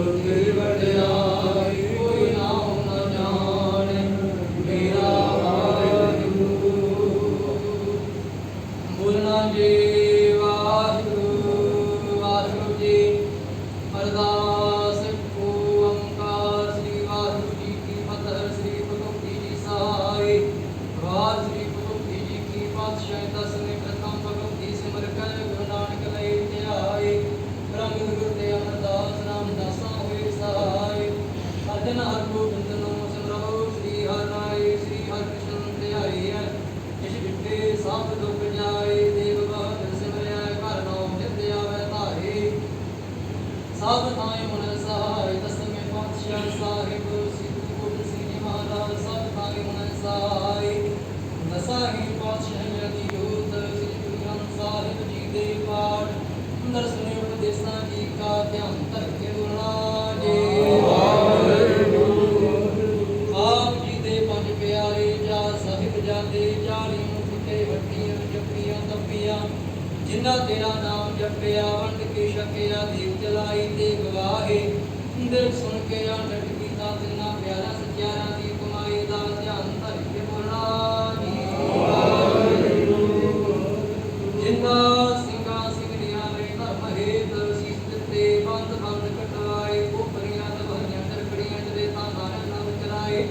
Por ਸਭ ਥਾਂ ਮਨ ਸਹਾਇ ਦਸਵੇਂ ਪਾਤਸ਼ਾਹ ਸਾਹਿਬ ਸ੍ਰੀ ਗੁਰੂ ਗੋਬਿੰਦ ਸਿੰਘ ਜੀ ਮਹਾਰਾਜ ਸਾਧ ਥਾਂ ਮਨ ਸਹਾਇ ਦਸਾਹੀ ਪਾਤਸ਼ਾਹ ਜੀ ਜੋਤ ਸ੍ਰੀ ਗੁਰੂ ਗ੍ਰੰਥ ਸਾਹਿਬ ਜੀ ਦੇ ਪਾਠ ਦਰਸ਼ਨ ਉਪਦੇਸ਼ਾਂ ਜੀ ਕਾ ਧਿਆਨ ਦਿਲ ਸੁਣ ਕੇ ਕੀਤਾ ਤਿੰਨਾ ਪਿਆਰਾ ਸਚਿਆਰਾਂ ਦੀ ਕਮਾਈ ਦਾ ਧਿਆਨ ਧਰ ਕੇ ਬੋਲਣਾ ਜੀ। ਜਿੰਨਾ ਸਿੰਘਾਂ ਸਿੰਘਣੀਆਂ ਨੇ ਧਰਮ ਹੇਤ ਸੀਸ ਦਿੱਤੇ, ਬੰਦ ਬੰਦ ਕਟਵਾਏ ਕੋਪਰੀਆਂ ਦਵਾਈਆਂ ਤਰਕੜੀਆਂ ਜਦੇ ਤਾਂ ਨਾਰਿਆਂ ਨਾਮ ਚਲਾਏ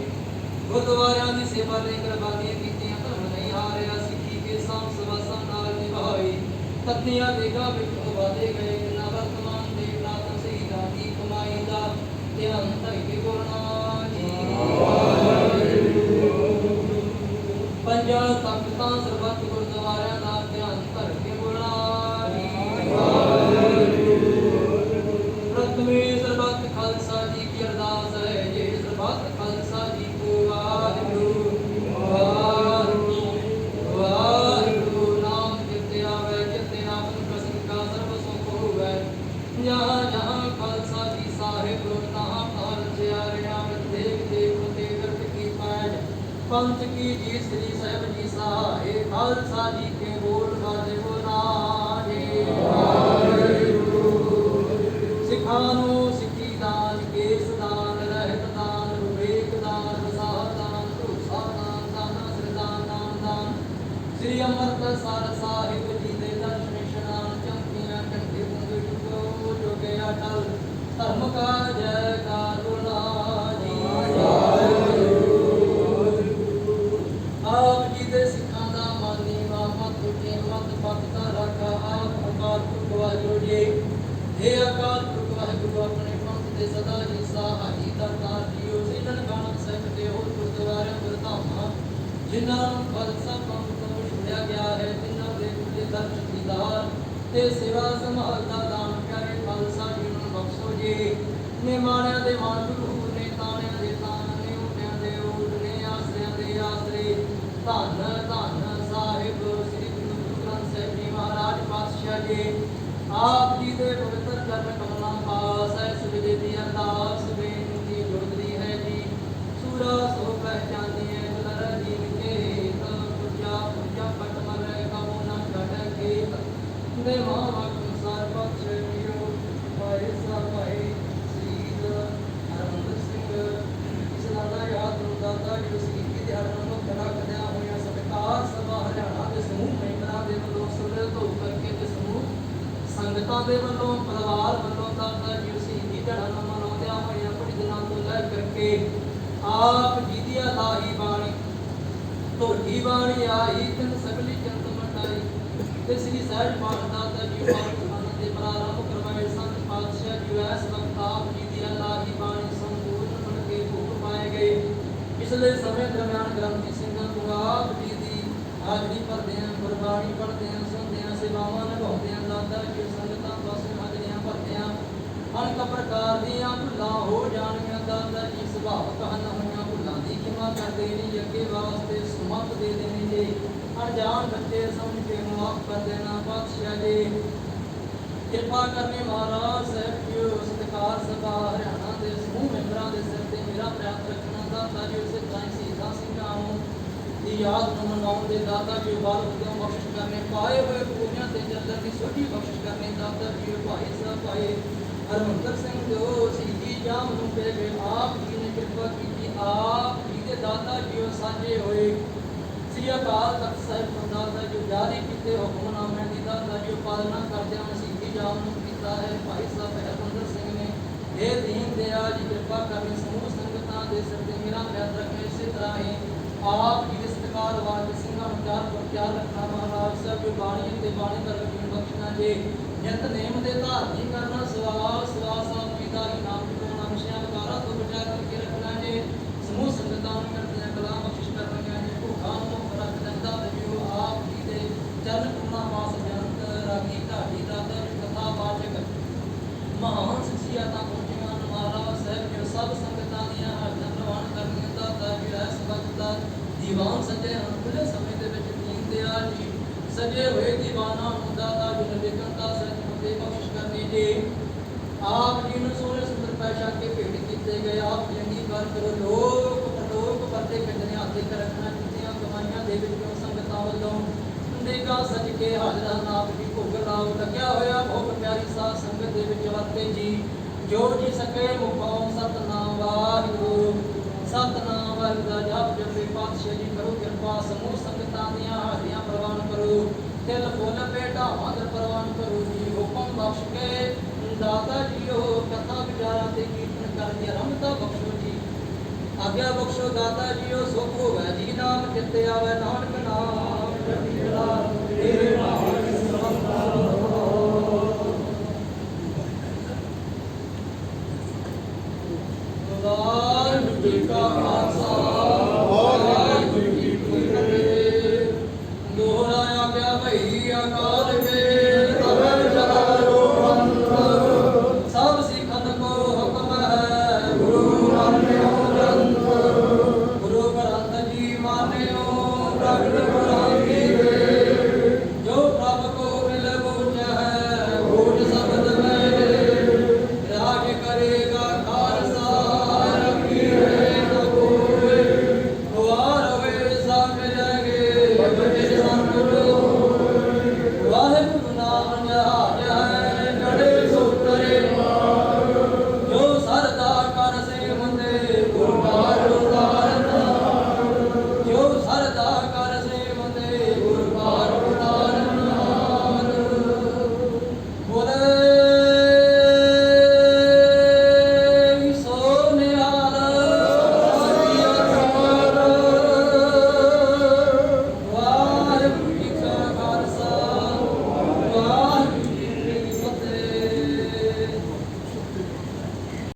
ਗੁਰਦੁਆਰਿਆਂ ਦੀ ਸੇਵਾ ਲਈ ਕੁਰਬਾਨੀਆਂ ਕੀਤੀਆਂ, ਧਰਮ ਨਹੀਂ ਹਾਰਿਆ, ਸਿੱਖੀ ਕੇ ਸਾਂਭ ਸਵਾਸਾਂ ਨਾਲ ਨਿਭਾਈ ਤਤਨੀਆਂ ਦੇਗਾ ਵਿੱਚ ਵਾਦੇ ਗਏ ਨਾ ਵਰਤਮਾਨ ਦੇ ਪ੍ਰਾਤਨ ਸ਼ਹੀਦਾਂ ਦੀ ਕਮਾਈ ਦਾ ਧਿਆਨ ਧਰ ਕੇ ਬੋਲਣਾ ਜੀ ਪੰਜਾਂ ਤਖਤਾਂ ਸਰਬੱਤ ਗੁਰਦੁਆਰਿਆਂ ਦਾ ਧਿਆਨ ਧਰ ਕੇ ਬੋਲਣਾ ਜੀ ਪ੍ਰਥਮੇ ਸਰਬੱਤ ਖਾਲਸਾ ਜੀ ਕੀ ਅਰਦਾਸ ਹੈ ਜੇ ਸਰਬੱਤ ਖਾਲਸਾ ਜੀ ਕੋ ਵਾਹਿਗੁਰੂ ਵਾਹਿਗੁਰੂ ਵਾਹਿਗੁਰੂ ਨਾਮ ਜਿਤੇ ਆਵੇ ਜਿਤੇ ਨਾਮ ਪ੍ਰਸੰਨ ਕਾ ਸਰਬ ਸੁਖ ਹੋਵੇ ਜਹਾਂ ਜਹਾਂ ਖਾਲਸਾ ਜੀ ਸਾਹਿਬ ਤਹਾਂ ਤਹਾਂ ਰਚਿਆਰਿਆ ਦੇਵ ਦੇਵ ਤੇ ਗਰਤ ਕੀ ਪੈਜ ਪੰਥ ਕੀ ਜੀ ਸ੍ਰੀ ਸਾਹਿਬ ਜੀ ਸਹਾਏ ਖਾਲਸਾ ਜੀ ਕੇ ਬੋਲ ਬਾਜੇ ਬੋਲਾ ਜੀ ਸਿੱਖਾਂ ਨੂੰ ਸਿੱਖੀ ਦਾਨ ਕੇਸ ਦਾਨ ਰਹਿਤ ਦਾਨ ਵਿਵੇਕ ਦਾਨ ਵਸਾਹ ਦਾਨ ਭਰੋਸਾ ਦਾਨ ਦਾਨਾ ਸਰਦਾਨ ਨਾਮ ਦਾਨ। ਸ੍ਰੀ ਅੰਮ੍ਰਿਤਸਰ ਸਾਹਿਬ ਜੀ ਦੇ ਦਰਸ਼ਨ ਇਸ਼ਨਾਨ ਚੰਕੀਆਂ ਕੰਢੇ ਮੁੰਗੇ ਟੁਕੋ ਜੋਗੇ ਅਟਲ ਧਰਮ ਕਾ ਜੈਕਾਰ ਬੋਲਾ ਦੇ ਦੀਦਾਰ ਤੇ ਸੇਵਾ ਸੰਭਾਲ ਦਾ ਦਾਨ ਪਿਆਰੇ ਖਾਲਸਾ ਜੀ ਨੂੰ ਬਖਸ਼ੋ ਜੀ। ਨੇ ਦੇ ਮਾਣ ਗੁਰੂ ਨੇ ਤਾਣਿਆਂ ਦੇ ਤਾਣ ਨੇ ਉਟਿਆਂ ਦੇ ਊਟ ਨੇ ਆਸਰਿਆਂ ਦੇ ਆਸਰੇ। ਧੰਨ ਧੰਨ ਸਾਹਿਬ ਸ੍ਰੀ ਗੁਰੂ ਗ੍ਰੰਥ ਸਾਹਿਬ ਜੀ ਮਹਾਰਾਜ ਪਾਤਸ਼ਾਹ ਜੀ। ਆਪ ਜੀ ਦੇ ਪਵਿੱਤਰ ਚਰਨ ਕਮਲਾਂ ਪਾਸ ਹੈ ਸੁਜਦੇ ਦੀ ਅਰਦਾਸ ਬੇਨਤੀ ਜੁੜਦੀ ਹੈ ਜੀ ਸੂਰਾ ਸੋ ਪਹਿਚਾਨੀ ਹੈ ਦੁਲਰ ਜੀ ਕੇ ਤਾ ਪੁਜਾ ਪੁਜਾ ਪਟ ਮਰੇ ਕਮੋ ਨਾ ਛੱਡ ਕੇ ਦੇ ਮਾਵਾ ਸੰਸਾਰ ਪਛ ਜੀਓ ਪਾਏ ਸਭਾਏ ਸ੍ਰੀਦ ਹਰਮੰਦਰ ਸਿੰਘ ਇਸ ਦਾ ਯਾਦ ਨੂੰ ਦਾਤਾ ਜੀ ਸੀ ਕਿ ਹਰਨ ਨੂੰ ਖੜਾ ਕਰਿਆ ਹੋਇਆ ਸਤਕਾਰ ਸਭਾ ਹਰਿਆਣਾ ਦੇ ਸਮੂਹ ਮੈਂਬਰਾਂ ਦੇ ਵੱਲੋਂ ਸੁਰੇ ਤੋਂ ਕਰਕੇ ਤੇ ਸਮੂਹ ਸੰਗਤਾਂ ਦੇ ਵੱਲੋਂ ਪਰਿਵਾਰ ਵੱਲੋਂ ਦਾਤਾ ਜੀ ਸੀ ਜੀ ਜੜਾ ਨੂੰ ਮਨਾਉਂਦਿਆਂ ਹੋਇਆਂ ਬੜੀ ਦਿਨਾਂ ਤੋਂ ਲੈ ਕਰਕੇ ਆਪ ਜੀ ਦੀ ਅਲਾਹੀ ਬਾਣੀ। ਢੋਲੀ ਬਾਣੀ ਆਈ ਤਿੰਨ ਸਗਲੀ ਜੰਤ ਮੰਡਾਈ। ਤੇ ਸ੍ਰੀ ਸਹਿਜ ਪਾਠ ਜੀ ਪਾਠ ਦੇ ਪ੍ਰਾਰੰਭ ਕਰਵਾਏ ਸੰਤ ਪਾਤਸ਼ਾਹ ਜੀ ਐਸ ਵਕਤ ਆਪ ਜੀ ਦੀ ਅਲਾਹੀ ਬਾਣੀ ਸੰਪੂਰਨ ਬਣ ਕੇ ਭੋਗ ਪਾਏ ਗਏ। ਪਿਛਲੇ ਸਮੇਂ ਦਰਮਿਆਨ ਗ੍ਰੰਥੀ ਸਿੰਘਾਂ ਤੋਂ ਆਪ ਜੀ ਦੀ ਹਾਜ਼ਰੀ ਭਰਦੇ ਆਂ ਗੁਰਬਾਣੀ ਪੜ੍ਹਦੇ ਆਂ ਸੁਣਦੇ ਆਂ ਸੇਵਾਵਾਂ ਨਿਭਾਉਂਦੇ ਆਂ ਦਾਤਾ ਜੀ ਸੰਗਤਾਂ ਪਾਸੇ ਹਾਜ਼ਰੀਆਂ ਭਰਦੇ ਆਂ ਅਨੇਕ ਪ੍ਰਕਾਰ ਦੀਆਂ ਕਿਰਪਾ ਕਰਨੇ ਮਹਾਰਾਜ ਸਾਹਿਬ ਜੀ ਸਤਿਕਾਰ ਸਭਾ ਹਰਿਆਣਾ ਦੇ ਸਮੂਹ ਮੈਂਬਰਾਂ ਦੇ ਸਿਰ ਤੇ ਮੇਰਾ ਪ੍ਰਾਪਤ ਰੱਖਣਾ ਦਾਤਾ ਜੀ ਉਸੇ ਤਰ੍ਹਾਂ ਹੀ ਸ਼ਹੀਦਾਂ ਸਿੰਘਾਂ ਨੂੰ ਦੀ ਯਾਦ ਨੂੰ ਮਨਾਉਣ ਦੇ ਦਾਤਾ ਜੀ ਬਾਲ ਉਦਮ ਬਖਸ਼ ਕਰਨੇ ਪਾਏ ਹੋਏ ਪੂਰੀਆਂ ਤੇ ਜੰਦਰ ਦੀ ਸੋਝੀ ਬਖਸ਼ ਕਰਨੇ ਦਾਤਾ ਜੀ ਭਾਈ ਸਾਹਿਬ ਭਾਈ ਹਰਮੰਦਰ ਸਿੰਘ ਜੋ ਸ਼ਹੀਦੀ ਜਾਮ ਨੂੰ ਪੇ ਗਏ ਆਪ ਜੀ ਨੇ ਕਿਰਪਾ ਕੀਤੀ, ਆਪ ਜੀ ਦੇ ਦਾਤਾ ਜੀ ਸਾਂਝੇ ਹੋਏ। ਸ੍ਰੀ ਅਕਾਲ ਤਖਤ ਸਾਹਿਬ ਤੋਂ ਦਾਤਾ ਜਾਰੀ ਕੀਤੇ ਹੁਕਮਨਾਮੇ ਪਾਲਣਾ ਕਰਦਿਆਂ ਸ਼ਹੀਦੀ ਜਾਮ ਨੂੰ ਕੀਤਾ ਹੈ। ਭਾਈ ਸਾਹਿਬ ਹਰਮੰਦਰ ਸਿੰਘ ਨੇ ਇਹ ਦੀਨ ਦਿਆਲ ਜੀ, ਕਿਰਪਾ ਕਰਨੀ ਸਮੂਹ ਸੰਗਤਾਂ ਦੇ ਸਿਰ ਤੇ ਮੇਰਾ ਪੈਰ ਰੱਖੇ। ਇਸੇ ਤਰ੍ਹਾਂ ਹੀ ਆਪ ਜੀ ਦੇ ਸਤਿਕਾਰ ਵਾਲੇ ਸਿੰਘਾਂ ਨੂੰ ਚਾਰ ਪ੍ਰਚਾਰ ਰੱਖਣਾ, ਮਹਾਰਾਜ ਸਾਹਿਬ ਜੋ ਬਾਣੀ ਤੇ ਬਾਣੀ ਦਾ ਰਖੀਣ ਬਖਸ਼ਣਾ ਜੇ। ਨਿਤ ਨੇਮ ਦੇ ਧਾਰਨੀ ਕਰਨਾ, ਸਵਾਲ ਸਵਾਲ ਸਾਹਿਬ ਜੀ ਦਾ ਇਨਾਮ ਚੁਕਾਉਣਾ ਵਿਸ਼ਿਆਂ ਵਿਕਾਰਾਂ ਤੋਂ ਬਚਾ ਕਰਕੇ ਰੱਖਣਾ ਜੇ। ਸਮੂਹ ਸੰਗਤਾਂ ਨੂੰ ਕਰਦੀਆਂ ਕਲਾ ਬਖਸ਼ਿਸ਼ ਕਰਨੀਆਂ ਜੇ। ਭੁੱਖਾਂ ਨੂੰ ਰੱਖ ਦਿੰਦਾ ਤੇ ਜੋ ਆਪ ਜੀ ਦੇ ਚਰਨ ਕਮਲਾ ਪਾਸ ਜਨਤ ਰਾਗੀ ਢਾਡੀ ਦਾ ਕਥਾ ਵਾਚਕ। ਮਹਾਨ ਸ਼ਖਸੀਅਤਾਂ ਪਹੁੰਚੀਆਂ ਹਨ ਮਹਾਰਾਜ ਸਾਹਿਬ ਜੀ ਸਭ ਸੰਗਤਾਂ ਦੀਆਂ ਹਾਜ਼ਰ ਪ੍ਰਵਾਨ ਕਰਨੀਆਂ ਦਾ ਦਾ ਵੀ ਸਬਕ ਦਾ ਦੀਵਾਨ ਸਜੇ ਹਨ। ਖੁੱਲੇ ਸਮੇਂ ਦੇ ਵਿੱਚ ਦੀਨ ਦਿਆਲ ਜੀ। ਸਜੇ ਹੋਏ ਦੀਵਾਨਾਂ ਨੂੰ ਦਾਤਾ ਜੀ ਨੇ ਵਿਕਰਤਾ ਸਹਿਤ ਮੁਕਤੀ ਬਖਸ਼ ਕਰਨੀ ਜੀ ਆਪ ਜੀ ਨੂੰ ਸੋਹਣੇ ਸੁੰਦਰ ਪੈਸ਼ਾ ਕੇ ਭੇਟ ਕੀਤੇ ਗਏ। ਆਪ ਜੀ ਅੰਗੀਕਾਰ ਕਰੋ ਲੋਕ ਪਰਲੋਕ ਪਰਦੇ ਕੱਢਣੇ ਹੱਥੇ ਕਰ ਕੀਤੀਆਂ ਕਮਾਈਆਂ ਦੇ ਵਿੱਚੋਂ ਸੰਗਤਾਂ ਵੱਲੋਂ। ਦੇਗਾ ਸਜ ਕੇ ਹਾਜ਼ਰ ਹਨ ਆਪ ਜੀ ਭੋਗ ਲਾਓ। ਲੱਗਿਆ ਹੋਇਆ ਬਹੁਤ ਪਿਆਰੀ ਸਾਧ ਸੰਗਤ ਦੇ ਵਿੱਚ ਵਰਤੇ ਜੀ। ਜੋ ਜੀ ਸਕੇ ਮੁਖੋਂ ਸਤਨਾਮ ਵਾਹਿਗੁਰੂ। ਸਤਨਾਮ ਵਾਹਿਗੁਰੂ ਦਾ ਜਾਪ ਜਪੇ ਪਾਤਸ਼ਾਹ ਜੀ ਕਰੋ ਕਿਰਪਾ। ਸਮੂਹ ਸੰਗਤਾਂ ਦੀਆਂ ਹਾਜ਼ਰੀਆਂ ਪ੍ਰਵਾਨ ਕਰੋ। ਤਿਲ ਫੁੱਲ ਭੇਟਾ ਆਦਰ ਪ੍ਰਵਾਨ ਕਰੋ ਜੀ। ਹੁਕਮ ਬਖਸ਼ ਕੇ ਦਾਤਾ ਜੀ, ਉਹ ਕਥਾ ਵਿਚਾਰਾਂ ਤੇ ਕੀਰਤਨ ਕਰਦੀ ਰਮਤਾ ਬਖਸ਼ੋ ਜੀ। ਆਗਿਆ ਬਖਸ਼ੋ ਦਾਤਾ ਜੀ, ਉਹ ਸੁਖ ਹੋਵੇ, ਜੀ ਨਾਮ ਚਿੱਤੇ ਆਵੇ, ਨਾਨਕ ਨਾਮ ਜਪੀ ਜਲਾ ਤੇਰੇ ਨਾਮ